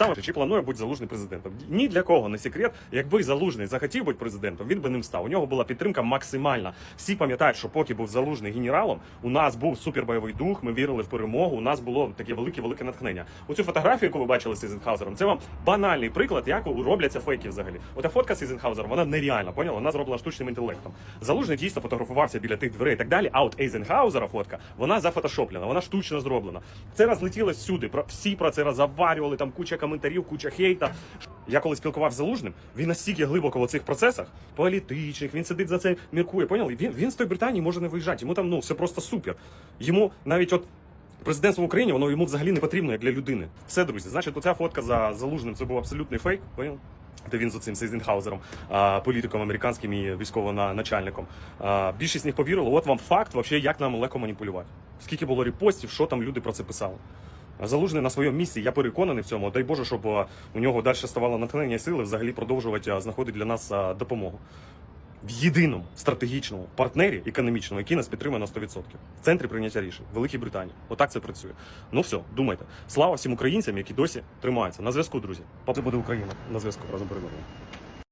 саме чи планує бути залужний президентом. Ні для кого не секрет. Якби залужний захотів бути президентом, він би ним став. У нього була підтримка максимальна. Всі пам'ятають, що поки був залужний генералом, у нас був супербойовий дух. Ми вірили в перемогу. У нас було таке велике велике натхнення. Оцю фотографію, яку ви бачили з Ізенхаузером, це вам банальний приклад, як робляться фейки взагалі. Ота фотка з Ізенхаузером, вона нереальна, поняла? Вона зроблена штучним інтелектом. Залужний дійсно фотографувався біля тих дверей і так далі. А от Ейзенхаузера фотка, вона зафотошоплена, вона штучно зроблена. Це розлетілось всюди. Про всі про це розаварювали, там куча коментарів, куча хейта. Я коли спілкувався з залужним, він настільки глибоко в цих процесах політичних, він сидить за це, міркує. Поняли? Він він з тої Британії може не виїжджати. Йому там ну все просто супер. Йому навіть от. Президентство в Україні воно йому взагалі не потрібно як для людини. Все, друзі. Значить, оця фотка за залужним це був абсолютний фейк. Поняв? Де він з оцим Сейзенхаузером, політиком американським і військово-начальником. Більшість з них повірила. От вам факт, вообще, як нам легко маніпулювати. Скільки було репостів, що там люди про це писали. Залужний на своєму місці, я переконаний в цьому. Дай Боже, щоб у нього далі ставало натхнення сили взагалі продовжувати знаходити для нас допомогу. В єдиному стратегічному партнері економічному, який нас підтримує на 100%. В центрі прийняття рішень Великій Британії. Отак це працює. Ну все, думайте. Слава всім українцям, які досі тримаються. На зв'язку, друзі. Поки буде Україна. На зв'язку разом переможемо.